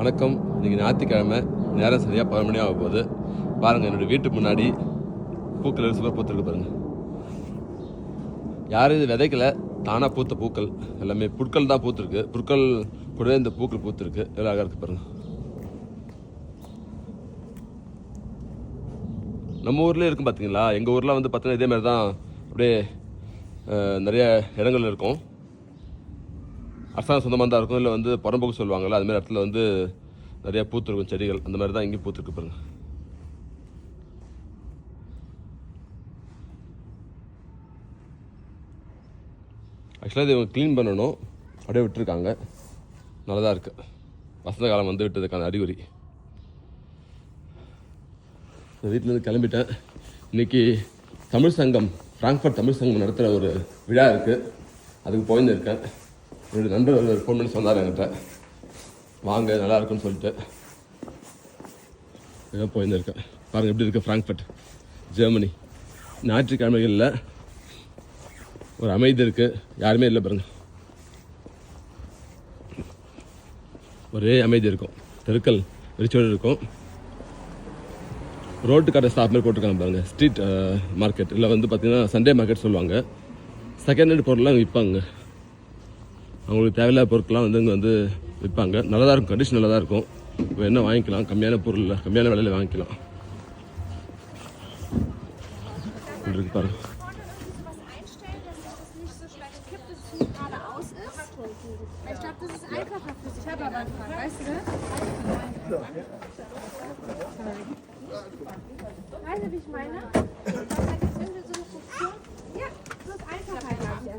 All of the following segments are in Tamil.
வணக்கம். இன்றைக்கி ஞாயிற்றுக்கிழமை நேரம் சரியாக பதினொரு மணி ஆக போகுது. பாருங்கள் என்னோடய வீட்டு முன்னாடி பூக்கள் சூப்பர் பூத்துருக்கு பாருங்கள் யாரும் இது விதைக்கல தானாக பூத்த பூக்கள். எல்லாமே புற்கள் தான் பூத்துருக்கு. புற்கள் கூட இந்த பூக்கள் பூத்துருக்கு. எவ்வளோ அழகாக இருக்குது பாருங்கள் நம்ம ஊர்லேயே இருக்கும் பார்த்தீங்களா எங்கள் ஊரில் வந்து பார்த்தீங்கன்னா இதே மாதிரி தான் அப்படியே நிறைய இடங்கள் இருக்கும். அரசாங்கம் சொந்தமாக தான் இருக்கும் இல்லை வந்து புறம்போக்கு சொல்லுவாங்கள்ல அது மாதிரி இடத்துல வந்து நிறையா பூத்திருக்கும் செடிகள் அந்த மாதிரி தான் இங்கேயும் பூத்துருக்கு பாருங்க. ஆக்சுவலாக இது இவங்க க்ளீன் பண்ணணும். அப்படியே விட்டுருக்காங்க. நல்லதாக இருக்குது வசந்த காலம் வந்து விட்டதுக்கான அறிகுறி. வீட்டிலேருந்து கிளம்பிட்டேன். இன்னைக்கு தமிழ் சங்கம் ஃப்ராங்க்ஃபர்ட் தமிழ் சங்கம் நடத்துகிற ஒரு விழா இருக்குது அதுக்கு போயிருந்துருக்கேன் இருக்கேன் என்னுடைய நண்பர் ஃபோன் பண்ணி சொன்னார் என்கிட்ட. வாங்க நல்லா இருக்குன்னு சொல்லிட்டு. ஏதோ போயிருந்துருக்கேன் பாருங்கள் எப்படி இருக்குது ஃப்ராங்க்ஃபர்ட் ஜெர்மனி ஞாயிற்றுக்கிழமைகளில் ஒரு அமைதி இருக்குது யாருமே இல்லை பாருங்க. ஒரே அமைதி இருக்கும். தெருக்கள் வெறிச்சோடு இருக்கும். ரோட்டு கடை ஸ்டாப் மாதிரி போட்டிருக்காங்க பாருங்க. ஸ்ட்ரீட் மார்க்கெட் இல்லை வந்து பார்த்தீங்கன்னா சண்டே மார்க்கெட் சொல்லுவாங்க. செகண்ட் ஹேண்ட் பொருள்லாம் விற்பாங்க அவங்களுக்கு தேவையில்லாத பொருட்கள்லாம் வந்து இங்கே வந்து விற்பாங்க நல்லா தான் இருக்கும் கண்டிஷன் நல்லா தான் இருக்கும் இப்போ என்ன வாங்கிக்கலாம் கம்மியான பொருளில் கம்மியான விலையில் வாங்கிக்கலாம் இருக்கு பாருங்க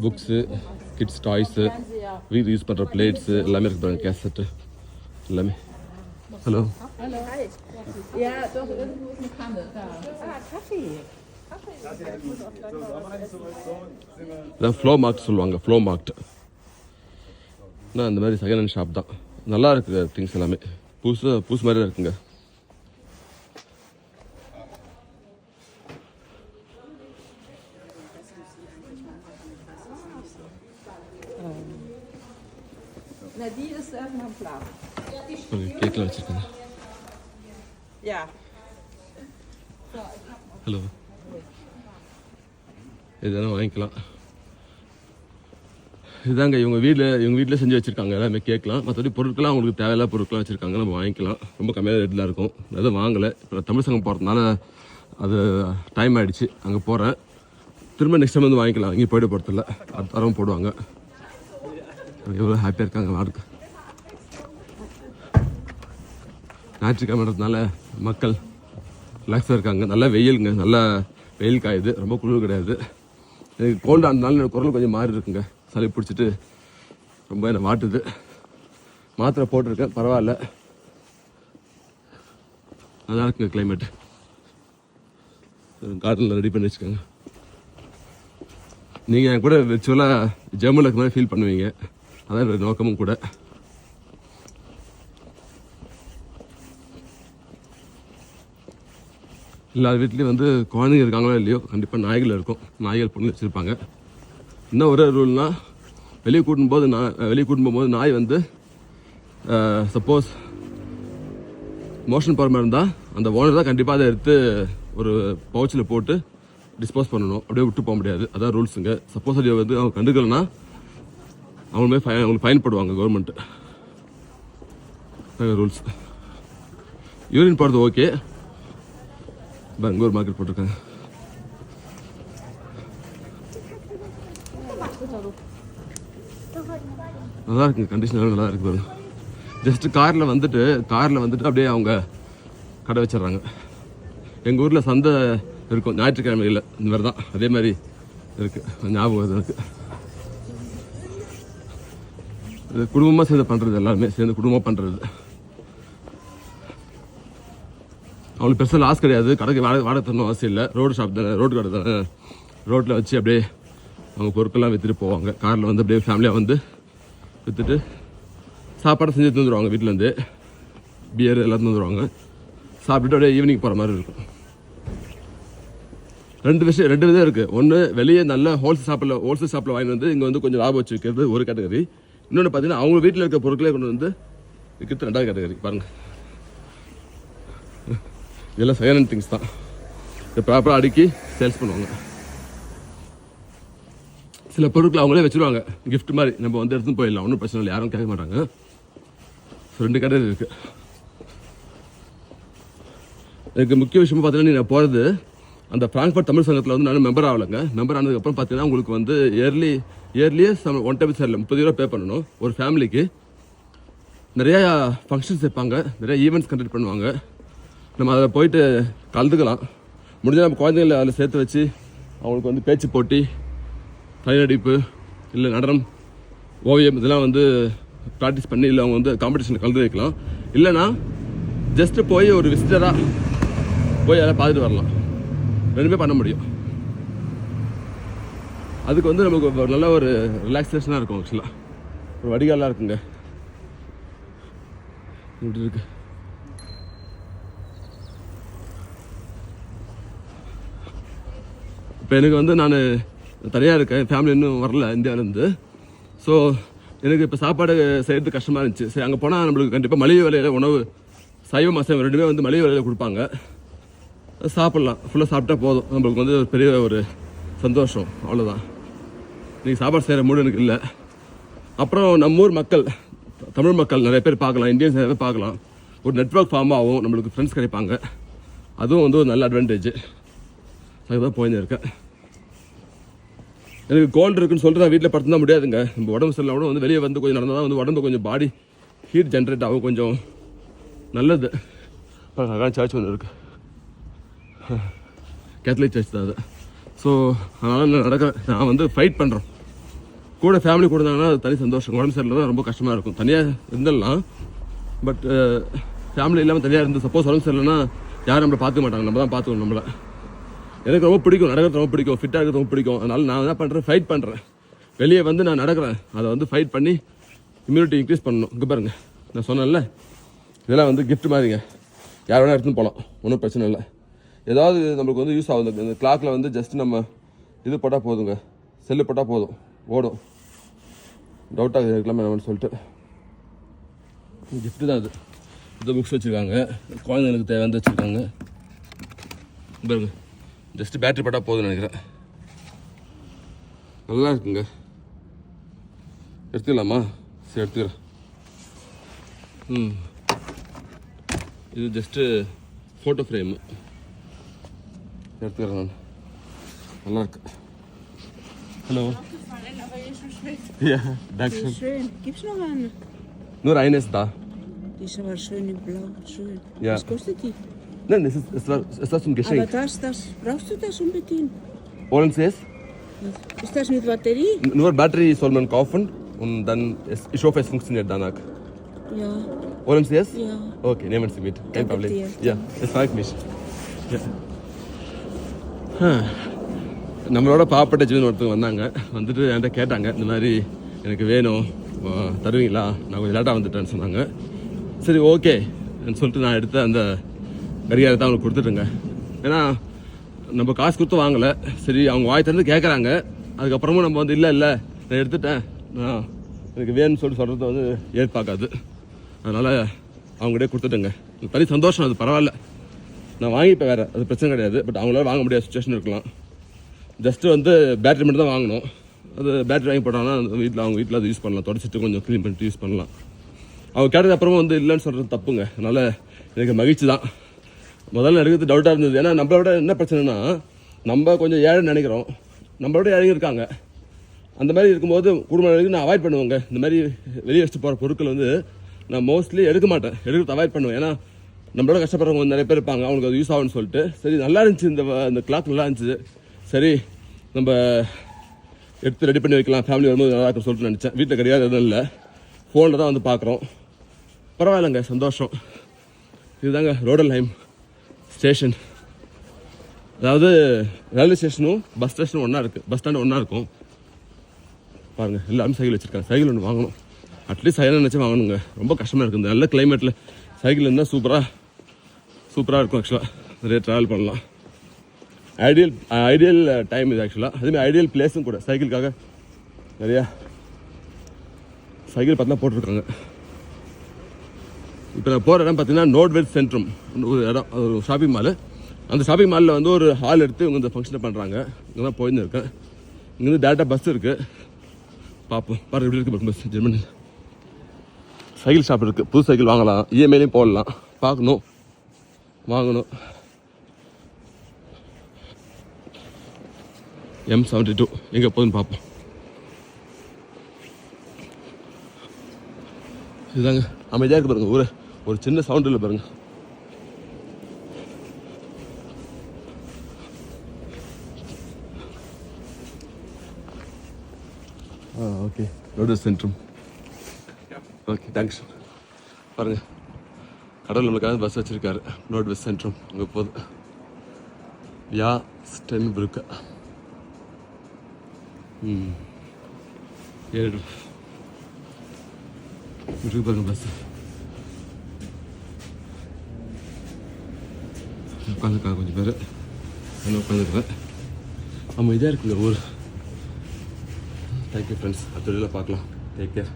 புக்ஸு கிட்ஸ் டாய்ஸு வீடு யூஸ் பண்ணுற பிளேட்ஸு எல்லாமே இருக்குது பாருங்க கேசட்டு எல்லாமே ஹலோ இதான் ஃப்ளோ மார்க் சொல்லுவாங்க ஃப்ளோ மார்க்ட் நான் அந்த மாதிரி செகண்ட் ஹேண்ட் ஷாப் தான். நல்லா இருக்குது திங்ஸ் எல்லாமே. புதுசு புதுசு மாதிரி தான் இருக்குங்க. Na, die ist erstmal blau. கேக்கில் வச்சுருக்கேன் Ja. ஹலோ இதெல்லாம் வாங்கிக்கலாம் இதாங்க இவங்க வீட்டில் இவங்க வீட்டில் செஞ்சு வச்சுருக்காங்க எல்லாமே கேட்கலாம் மற்றபடி பொருட்கள்லாம் அவங்களுக்கு தேவையில்லாத பொருட்கள்லாம் வச்சுருக்காங்க நம்ம வாங்கிக்கலாம் ரொம்ப கம்மியான ரேட்டில் இருக்கும். எதுவும் வாங்கலை. இப்போ தமிழ் சங்கம் போகிறதுனால அது டைம் ஆயிடுச்சு. அங்கே போகிறேன் திரும்ப நெக்ஸ்ட் டைம் வந்து வாங்கிக்கலாம். இங்கே போயிட்டு போகிறதில்ல அடுத்த வாரம் போடுவாங்க. எவ்வளோ ஹாப்பியாக இருக்காங்க வாருக்கு ஞாயிற்றுக்கிழமைன்றதுனால மக்கள் ரிலாக்ஸாக இருக்காங்க. நல்லா வெயிலுங்க நல்லா வெயில் காயுது. ரொம்ப குளிர் கிடையாது. எனக்கு கோல்டாக இருந்தாலும் எனக்கு குரல் கொஞ்சம் மாறி இருக்குங்க. சளி பிடிச்சிட்டு ரொம்ப என்னை வாட்டுது மாத்திரை போட்டிருக்கேன் பரவாயில்ல. நல்லா இருக்குங்க கிளைமேட் கார்டனில் ரெடி பண்ணி வச்சுக்கோங்க. நீங்கள் என் கூட விர்ச்சுவலாக ஜெர்மனில் இருக்க மாதிரி ஃபீல் பண்ணுவீங்க. அதான் என்னோட நோக்கமும் கூட. எல்லா வீட்லேயும் வந்து குழந்தைங்க இருக்காங்களோ இல்லையோ கண்டிப்பாக நாய்கள் இருக்கும். நாய்கள் பொண்ணு வச்சுருப்பாங்க. இன்னும் ஒரே ரூல்னால் வெளியே கூட்டும்போது நான் வெளியே கூட்டும்போது போகும்போது நாய் வந்து சப்போஸ் மோஷன் போகிற மாதிரி இருந்தால் அந்த ஓனர் தான் கண்டிப்பாக அதை எடுத்து ஒரு பவுச்சில் போட்டு டிஸ்போஸ் பண்ணணும். அப்படியே விட்டு போக முடியாது. அதான் ரூல்ஸுங்க சப்போஸ் அது வந்து அவங்க கண்டுக்கலன்னா அவங்களுமே ஃபைன் அவங்களுக்கு ஃபைன் போடுவாங்க கவர்மெண்ட்டு ரூல்ஸ் யூரின் போடுறது ஓகே பெங்களூர் மார்க்கெட் போட்டிருக்காங்க நல்லா இருக்குங்க கண்டிஷன் நல்லா இருக்கு பாருங்க. ஜஸ்ட் காரில் வந்துட்டு காரில் வந்துட்டு அப்படியே அவங்க கடை வச்சிடுறாங்க. எங்கள் ஊரில் சந்தை இருக்கும் ஞாயிற்றுக்கிழமையில் இந்த மாதிரி தான் அதே மாதிரி இருக்குது ஞாபகம் இருக்குது இது குடும்பமாக சேர்ந்து பண்ணுறது எல்லாருமே சேர்ந்து குடும்பமாக பண்ணுறது அவங்களுக்கு பெருசாக லாஸ் கிடையாது. கடைக்கு வாடகை வாடகை தரணும் அவசியம் இல்லை. ரோடு ஷாப் தானே ரோடு கடை தானே. ரோட்டில் வச்சு அப்படியே அவங்க பொருட்கள்லாம் விற்றுட்டு போவாங்க. காரில் வந்து அப்படியே ஃபேமிலியாக வந்து விற்றுட்டு சாப்பாடு செஞ்சு எடுத்து வந்துடுவாங்க வீட்டிலேருந்து பியர் எல்லாம் வந்துடுவாங்க சாப்பிட்டுட்டு அப்படியே ஈவினிங் போகிற மாதிரி இருக்கும். ரெண்டு விஷயம் ரெண்டு விதம் இருக்குது ஒன்று வெளியே நல்ல ஹோல்சேல் ஷாப்பில் ஹோல்சேல் ஷாப்பில் வாங்கி வந்து இங்கே வந்து கொஞ்சம் லாபம் வச்சு வைக்கிறது ஒரு கேட்டகரி இன்னொன்று பார்த்தீங்கன்னா அவங்க வீட்டில் இருக்க பொருட்களே கொண்டு வந்து விற்கிறது ரெண்டாவது கேட்டகரி பாருங்கள் இதெல்லாம் செகண்ட் திங்ஸ் தான். இதை ப்ராப்பராக அடுக்கி சேல்ஸ் பண்ணுவாங்க. சில பொருட்கள் அவங்களே வச்சுருவாங்க. கிஃப்ட் மாதிரி. நம்ம வந்து எடுத்துன்னு போயிடலாம். ஒன்றும் பிரச்சனை இல்லை. யாரும் கேட்க மாட்டாங்க. ஸோ ரெண்டு கடை இருக்குது எனக்கு முக்கிய விஷயமா பார்த்தீங்கன்னா நான் போகிறது அந்த ஃப்ராங்க்ஃபர்ட் தமிழ் சங்கத்தில் வந்து நான் மெம்பர் ஆகலைங்க. மெம்பர் ஆனதுக்கப்புறம் பார்த்தீங்கன்னா உங்களுக்கு வந்து இயர்லி இயர்லியே நம்ம ஒன் டைம் சரியில்லை முப்பது ரூபா பே பண்ணணும். ஒரு ஃபேமிலிக்கு நிறையா ஃபங்க்ஷன்ஸ் வைப்பாங்க. நிறைய ஈவெண்ட்ஸ் கண்டக்ட் பண்ணுவாங்க. நம்ம அதில் போயிட்டு கலந்துக்கலாம். முடிஞ்சால் நம்ம குழந்தைங்கள அதில் சேர்த்து வச்சு அவங்களுக்கு வந்து பேச்சு போட்டி தையடிப்பு இல்லை நடனம் ஓவியம் இதெல்லாம் வந்து ப்ராக்டிஸ் பண்ணி இல்லை அவங்க வந்து காம்படிஷனில் கலந்து வைக்கலாம். இல்லைன்னா ஜஸ்ட்டு போய் ஒரு விசிட்டராக போய் அதெல்லாம் பார்த்துட்டு வரலாம். ரெண்டுமே பண்ண முடியும். அதுக்கு வந்து நமக்கு ஒரு நல்ல ஒரு ரிலாக்ஸேஷனாக இருக்கும் ஆக்சுவலாக ஒரு வடிகாலாக இருக்குங்க. இப்படி இருக்கு. இப்போ எனக்கு வந்து நான் தனியாக இருக்கேன். ஃபேமிலி இன்னும் வரல இந்தியாவிலேருந்து. ஸோ எனக்கு இப்போ சாப்பாடு செய்கிறது கஷ்டமாக இருந்துச்சு. சரி அங்கே போனால் நம்மளுக்கு கண்டிப்பாக மளிகை விலையில் உணவு சைவம் அசைவம் ரெண்டுமே வந்து மளிகை விலையில் கொடுப்பாங்க. சாப்பிட்லாம். ஃபுல்லாக சாப்பிட்டா போதும். நம்மளுக்கு வந்து ஒரு பெரிய ஒரு சந்தோஷம். அவ்வளோதான் இன்றைக்கி சாப்பாடு செய்கிற மூடு எனக்கு இல்லை. அப்புறம் நம்ம ஊர் மக்கள் தமிழ் மக்கள் நிறைய பேர் பார்க்கலாம் இந்தியன்ஸ் நிறைய பேர் பார்க்கலாம். ஒரு நெட்ஒர்க் ஃபார்ம் ஆகும் நம்மளுக்கு ஃப்ரெண்ட்ஸ் கிடைப்பாங்க. அதுவும் வந்து ஒரு நல்ல அட்வான்டேஜ் அதுதான் போயின்னு இருக்கேன் எனக்கு கோல்டு இருக்குன்னு சொல்லிட்டு நான் வீட்டில் படுத்துதான் முடியாதுங்க. நம்ம உடம்பு சரியில்லை கூட வந்து வெளியே வந்து கொஞ்சம் நடந்தால் தான் வந்து உடம்பு கொஞ்சம் பாடி ஹீட் ஜென்ரேட் ஆகும் கொஞ்சம் நல்லது. அழகான சர்ச் ஒன்று இருக்குது கேத்தலிக் சர்ச் தான் அது. ஸோ அதனால் என்ன நடக்கிறேன் நான் வந்து ஃபைட் பண்ணுறேன் கூட ஃபேமிலி கூட இருந்தாங்கன்னா அது தனி சந்தோஷம். உடம்பு சரியில்லை ரொம்ப கஷ்டமாக இருக்கும். தனியாக இருந்துடலாம். பட் ஃபேமிலி இல்லாமல் தனியாக இருந்து சப்போஸ் உடம்பு சரியில்லைன்னா யாரும் நம்மளை பார்த்துக்க மாட்டாங்க. நம்ம தான் பார்த்துக்கணும் நம்மளை. எனக்கு ரொம்ப பிடிக்கும். நடக்கிறது ரொம்ப பிடிக்கும். ஃபிட்டாக இருக்கிறது ரொம்ப பிடிக்கும். அதனால நான் என்ன பண்ணுறேன் ஃபைட் பண்ணுறேன் வெளியே வந்து நான் நடக்கிறேன். அதை வந்து ஃபைட் பண்ணி இம்யூனிட்டி இன்க்ரீஸ் பண்ணணும். இங்கே பாருங்கள் நான் சொன்னேன்ல. இதெல்லாம் வந்து கிஃப்ட் மாதிரிங்க. யார் வேணால் எடுத்துன்னு போகலாம் ஒன்றும் பிரச்சனை இல்லை. ஏதாவது நம்மளுக்கு வந்து யூஸ் ஆகுது. இந்த கிளாக்கில் வந்து ஜஸ்ட் நம்ம இது போட்டால் போதுங்க. செல்லு போட்டால் போதும். ஓடும். டவுட்டாக இருக்கலாமே நம்ம சொல்லிட்டு. கிஃப்ட்டு தான் இது இந்த புக்ஸ் வச்சுருக்காங்க. குழந்தைங்களுக்கு தேவையானது வச்சுருக்காங்க. பாருங்க. ஜஸ்ட் பேட்டரி போட்டால் போதும்னு நினைக்கிறேன். நல்லா இருக்குங்க. எடுத்துக்கலாமா? சரி எடுத்துக்கிறேன். ம். இது ஜஸ்ட்டு ஃபோட்டோ ஃப்ரேமு ಹೇಳ್ತೀರ ನಾನು ಎಲ್ಲ hello Ja, danke schön. Schön. Gibt's noch eine? Nur eine ist da. Die ist aber schön in Blau. Schön. Ja. Was kostet die? Nein, es, ist, es, war, es war zum Geschenk. Aber das, das, brauchst du das unbedingt? Wollen Sie es? Ist das mit Batterie? Nur Batterie soll man kaufen und dann, es, ich hoffe, es funktioniert danach. Ja. Wollen Sie es? Ja. Okay, nehmen Sie mit. Kein Danke Problem. Dir. Ja, es freut mich. Ja. நம்மளோட பாப்பட்ட ஜீவன் ஒருத்தவங்க வந்தாங்க. வந்துட்டு என்கிட்ட கேட்டாங்க இந்த மாதிரி எனக்கு வேணும். தருவீங்களா? நான் கொஞ்சம் லேட்டாக வந்துட்டேன்னு சொன்னாங்க. சரி ஓகே. சொல்லிட்டு நான் எடுத்த அந்த கரிகாரத்தை அவங்களுக்கு கொடுத்துட்டுங்க. ஏன்னா நம்ம காசு கொடுத்து வாங்கலை. சரி அவங்க வாய் திறந்து கேட்குறாங்க அதுக்கப்புறமும் நம்ம வந்து இல்லை இல்லை நான் எடுத்துட்டேன். நான் எனக்கு வேணும்னு சொல்லிட்டு சொல்கிறது வந்து ஏற்பாக்காது. அதனால் அவங்ககிட்டே கொடுத்துட்டுங்க. தனி சந்தோஷம் அது பரவாயில்ல. நான் வாங்கிப்பேன் வேறு. அது பிரச்சனை கிடையாது. பட் அவங்களால வாங்க முடியாத சுச்சுவேஷன் இருக்கலாம். ஜஸ்ட்டு வந்து பேட்டரி மட்டும் தான் வாங்கணும். அது பேட்டரி வாங்கி போட்டாங்கன்னா வீட்டில் அவங்க வீட்டில் அது யூஸ் பண்ணலாம். தொடச்சிட்டு கொஞ்சம் க்ளீன் பண்ணிட்டு யூஸ் பண்ணலாம். அவங்க கேட்டது அப்புறமா வந்து இல்லைன்னு சொல்கிறது தப்புங்க. அதனால் எனக்கு மகிழ்ச்சி தான். முதல்ல எடுக்கிறது டவுட்டாக இருந்தது. ஏன்னா நம்மளோட விட என்ன பிரச்சனைனா நம்ம கொஞ்சம் ஏழை நினைக்கிறோம். நம்மளோட ஏழைங்க இருக்காங்க. அந்த மாதிரி இருக்கும்போது குடும்ப நான் அவாய்ட் பண்ணுவேங்க. இந்த மாதிரி வெளியே வச்சுட்டு போகிற பொருட்கள் வந்து நான் மோஸ்ட்லி எடுக்க மாட்டேன். எடுக்கிறது அவாய்ட் பண்ணுவேன். ஏன்னா நம்மளோட கஷ்டப்படுறவங்க வந்து நிறைய பேர் இருப்பாங்க. அவங்களுக்கு அது யூஸ் ஆகும்னு சொல்லிட்டு. சரி நல்லா இருந்துச்சு. இந்த இந்த கிளாக் நல்லா இருந்துச்சு. சரி நம்ம எடுத்து ரெடி பண்ணி வைக்கலாம். ஃபேமிலி வரும்போது நல்லா இருக்கும்னு சொல்லிட்டு நினச்சேன். வீட்டில் கிடையாது எதுவும் இல்லை. ஃபோனில் தான் வந்து பார்க்குறோம். பரவாயில்லைங்க சந்தோஷம். இதுதாங்க ரோடல் லைம் ஸ்டேஷன் அதாவது ரயில்வே ஸ்டேஷனும் பஸ் ஸ்டேஷனும் ஒன்றா இருக்குது பஸ் ஸ்டாண்டு ஒன்றா இருக்கும். பாருங்கள் எல்லாரும் சைக்கிள் வச்சுருக்காங்க. சைக்கிள் ஒன்று வாங்கணும். அட்லீஸ்ட் சைக்கிள் நினச்சி வாங்கணுங்க. ரொம்ப கஷ்டமாக இருக்குது. இந்த நல்ல கிளைமேட்டில் சைக்கிள் இருந்தால் சூப்பராக சூப்பராக இருக்கும் ஆக்சுவலாக நிறைய ட்ராவல் பண்ணலாம். ஐடியல் ஐடியல் டைம் இது ஆக்சுவலாக அதேமாதிரி ஐடியல் பிளேஸும் கூட சைக்கிளுக்காக நிறையா சைக்கிள் பார்த்தா போட்டிருக்காங்க. இப்போ நான் போகிற இடம் பார்த்தீங்கன்னா நோட் சென்ட்ரம் ஒரு இடம் ஒரு ஷாப்பிங் மாலு அந்த ஷாப்பிங் மாலில் வந்து ஒரு ஹால் எடுத்து இவங்க இந்த ஃபங்க்ஷனை பண்ணுறாங்க இங்கே தான் போயிருந்துருக்கேன். இங்கேருந்து டேரெக்டாக பஸ் இருக்குது பார்ப்போம் பாரு எப்படி இருக்குது பஸ் ஜெர்மனி சைக்கிள் ஷாப் இருக்குது புது சைக்கிள் வாங்கலாம். இஎம்ஐலையும் போடலாம். பார்க்கணும். வாங்கணும். எம் செவன்ட்டி டூ எங்கே போகுதுன்னு பார்ப்போம். இதுதாங்க. அமைதியாக இருக்கு பாருங்க ஒரு ஒரு சின்ன சவுண்ட் இல்லை பாருங்க. ஆ ஓகே ரோடு சென்ட்ரம் ஓகே தேங்க்ஸ் பாருங்கள் கடவுள் நம்மளுக்காக பஸ் வச்சுருக்காரு. நோட் பஸ் சென்ட்ரம் அங்கே போகுது யா ஸ்டென் புருக்க ம். ஏழு இருக்கு பாருங்க பஸ் உட்காந்துருக்காங்க கொஞ்சம் பேர். நான் உட்காந்துருக்கேன் ஆமாம் இதாக இருக்குங்க ஊர். தேங்க்யூ ஃப்ரெண்ட்ஸ் அடுத்த வீடியோவில் பார்க்கலாம். Take care